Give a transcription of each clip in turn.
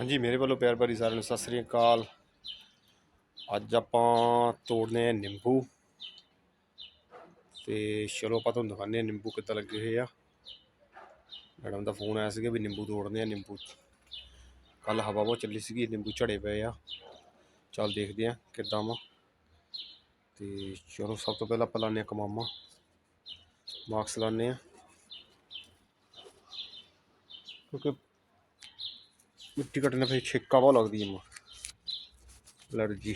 ਹਾਂਜੀ, ਮੇਰੇ ਵੱਲੋਂ ਪਿਆਰ ਭਰੀ ਸਾਰਿਆਂ ਨੂੰ ਸਤਿ ਸ੍ਰੀ ਅਕਾਲ। ਅੱਜ ਆਪਾਂ ਤੋੜਨੇ ਆ ਨਿੰਬੂ। ਤੇ ਚਲੋ ਆਪਾਂ ਤੁਹਾਨੂੰ ਦਿਖਾਉਂਦੇ ਆ ਨਿੰਬੂ ਕਿੱਦਾਂ ਲੱਗੇ ਹੋਏ ਆ। ਮੈਡਮ ਦਾ ਫੋਨ ਆਇਆ ਸੀਗਾ ਵੀ ਨਿੰਬੂ ਤੋੜਨੇ ਆ, ਨਿੰਬੂ ਕੱਲ ਹਵਾ ਬਹੁਤ ਚੱਲੀ ਸੀਗੀ, ਨਿੰਬੂ ਝੜੇ ਪਏ ਆ। ਚੱਲ ਦੇਖਦੇ ਆ ਕਿੱਦਾਂ ਵਾ। ਤੇ ਚਲੋ ਸਭ ਤੋਂ ਪਹਿਲਾਂ ਆਪਾਂ ਲਾਉਂਦੇ ਆ ਕਮਾਮਾ ਮਾਸਕ ਲਾਉਂਦੇ ਆ ਕਿਉਂਕਿ ਮਿੱਟੀ ਕੱਟਣੇ ਫਿਰ ਛਿੱਕਾ ਬਹੁਤ ਲੱਗਦੀ ਹੈ ਐਲਰਜੀ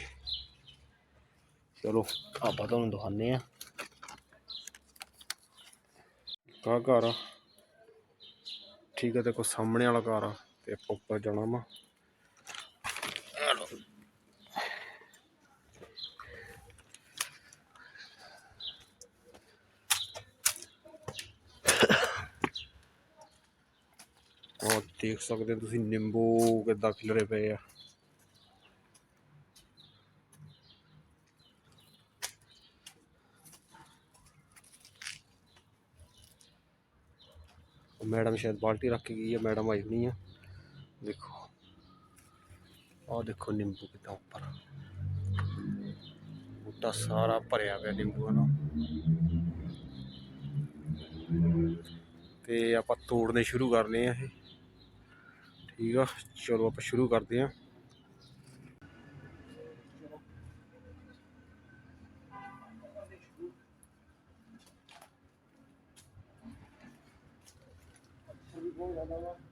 ਚਲੋ, ਆਪਾਂ ਤੁਹਾਨੂੰ ਦਿਖਾਉਂਦੇ ਆ ਕਾ ਘਰ ਆ। ਠੀਕ ਹੈ ਤੇ ਕੋ ਸਾਹਮਣੇ ਵਾਲਾ ਘਰ ਆ ਤੇ ਆਪਾਂ ਉੱਪਰ ਜਾਣਾ ਵਾ। ਉਹ ਦੇਖ ਸਕਦੇ ਹੋ ਤੁਸੀਂ, ਨਿੰਬੂ ਕਿੱਦਾਂ ਖਿਲਰੇ ਪਏ ਆ। ਉਹ ਮੈਡਮ ਸ਼ਾਇਦ ਬਾਲਟੀ ਰੱਖ ਕੇ ਗਈ ਹੈ ਮੈਡਮ ਆਈ ਹੋਣੀ ਆ। ਦੇਖੋ, ਆਹ ਦੇਖੋ ਨਿੰਬੂ ਕਿੱਦਾਂ ਉੱਪਰ। ਬੂਟਾ ਸਾਰਾ ਭਰਿਆ ਪਿਆ ਨਿੰਬੂਆਂ ਨਾਲ। ਤੇ ਆਪਾਂ ਤੋੜਨੇ ਸ਼ੁਰੂ ਕਰਨੇ ਆ ਇਹ। ਠੀਕ ਆ ਚਲੋ ਆਪਾਂ ਸ਼ੁਰੂ ਕਰਦੇ ਆ ਹਲੋ ਜੀ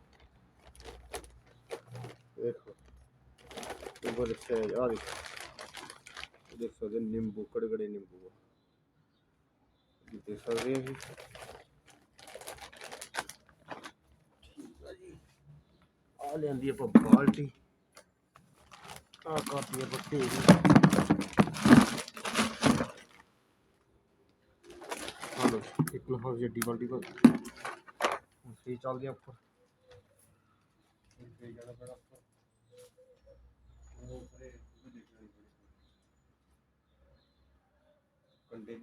ਕੜੇ ਕੜੇ ਨਿੰਬੂ ਆ। ਇਹ ਦੇਖ ਸਕਦੇ ਹੋ ਜੀ। ਠੀਕ ਆ ਜੀ। ਆ ਲੈਂਦੀ ਆਪਾਂ ਬਾਲਟੀ। ਆ ਕਾਪੀ ਆਪਾਂ ਢੇਰੀ ਹਲੋ ਇੱਕ ਲਫਾਫ ਜੱਡੀ ਬਾਲਟੀ ਕੋ। ਫੇਰ ਚੱਲਦੇ ਆ ਉੱਪਰ ਜਾਣਾ ਪੈਣਾ ਉੱਪਰ। ਉਹ ਉੱਪਰੇ ਉਹ ਦੇਖਣਾ ਹੀ ਪੜੇਗਾ ਕੰਡੇ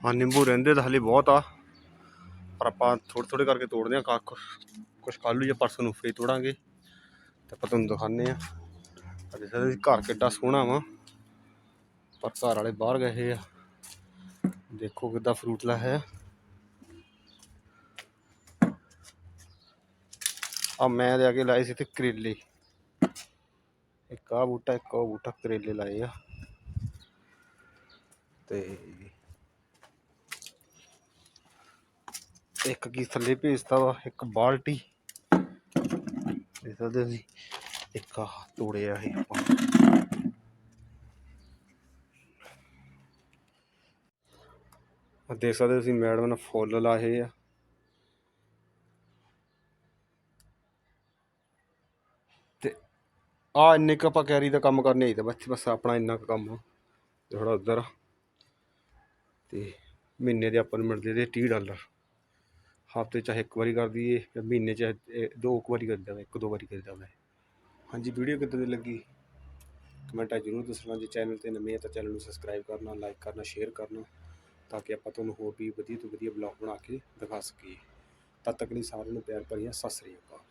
ਹਾਂ, ਨਿੰਬੂ ਰਹਿੰਦੇ ਤਾਂ ਹਲੇ ਬਹੁਤ ਆ। ਪਰ ਆਪਾਂ ਥੋੜੇ ਥੋੜੇ ਕਰਕੇ ਤੋੜਦੇ ਆ ਕੱਖ। ਕੁਛ ਕੱਲ੍ਹ ਨੂੰ ਜਾਂ ਪਰਸੋਂ ਨੂੰ ਫੇਰ ਤੋੜਾਂਗੇ। ਤੇ ਆਪਾਂ ਤੁਹਾਨੂੰ ਦਿਖਾਉਂਦੇ ਆ ਅੱਜ ਸਾਡੇ ਘਰ ਕਿੱਡਾ ਸੋਹਣਾ ਵਾ। ਪਰ ਘਰ ਵਾਲੇ ਬਾਹਰ ਗਏ ਆ। ਦੇਖੋ ਕਿੱਦਾਂ ਫਰੂਟ ਲਾ ਹੈ। ਆ ਮੈਂ ਲਿਆ ਕੇ ਲਾਏ ਸੀ ਤੇ ਕਰੇਲੇ। ਇੱਕ ਆ ਬੂਟਾ, ਇੱਕ ਉਹ ਬੂਟਾ ਕਰੇਲੇ ਲਾਏ ਆ। ਤੇ ਇੱਕ ਕੀ ਥੱਲੇ ਭੇਜਤਾ ਵਾ, ਇੱਕ ਬਾਲਟੀ। ਇਹ ਸਕਦੇ ਸੀ ਇੱਕ ਆਹ ਤੋੜਿਆ ਇਹ ਆਪਾਂ। ਆਹ ਦੇਖ ਸਕਦੇ ਹੋ ਤੁਸੀਂ, ਮੈਡਮ ਨੇ ਫੁੱਲ ਲਾਏ ਆ। ਤੇ ਆ ਇੰਨੇ ਕੁ ਆਪਾਂ ਕੈਰੀ ਦਾ ਕੰਮ ਕਰਨੇ ਚਾਹੀਦਾ ਬਸ ਬਸ ਆਪਣਾ ਇੰਨਾ ਕੁ ਕੰਮ ਆ ਥੋੜਾ ਉਧਰ ਤੇ ਮਹੀਨੇ ਦੇ ਆਪਾਂ ਨੂੰ ਮਿਲਦੇ ਤੇ 30 ਡਾਲਰ। ਹਫ਼ਤੇ ਚਾਹੇ ਇੱਕ ਵਾਰੀ ਕਰ ਦਈਏ ਜਾਂ ਮਹੀਨੇ ਚ ਦੋ ਕੁ ਵਾਰੀ ਕਰਦਾ ਦਵਾਂ ਇੱਕ ਦੋ ਵਾਰੀ ਕਰਦਾ ਦਵਾਂ ਹਾਂਜੀ, ਵੀਡੀਓ ਕਿੱਦਾਂ ਦੀ ਲੱਗੀ? ਕਮੈਂਟਾਂ ਜ਼ਰੂਰ ਦੱਸਣਾ ਜੇ ਚੈਨਲ ਤੇ ਨਵੇਂ ਆ ਤਾਂ ਚੈਨਲ ਨੂੰ ਸਬਸਕ੍ਰਾਈਬ ਕਰਨਾ, ਲਾਈਕ ਕਰਨਾ, ਸ਼ੇਅਰ ਕਰਨਾ ਤਾਂ ਕਿ ਆਪਾਂ ਤੁਹਾਨੂੰ ਹੋਰ ਵੀ ਵਧੀਆ ਤੋਂ ਵਧੀਆ ਬਲੌਗ ਬਣਾ ਕੇ ਦਿਖਾ ਸਕੀਏ। ਤਦ ਤੱਕ ਲਈ ਸਾਰਿਆਂ ਨੂੰ ਪਿਆਰ ਭਰੀਆਂ, ਸਤਿ ਸ੍ਰੀ ਅਕਾਲ।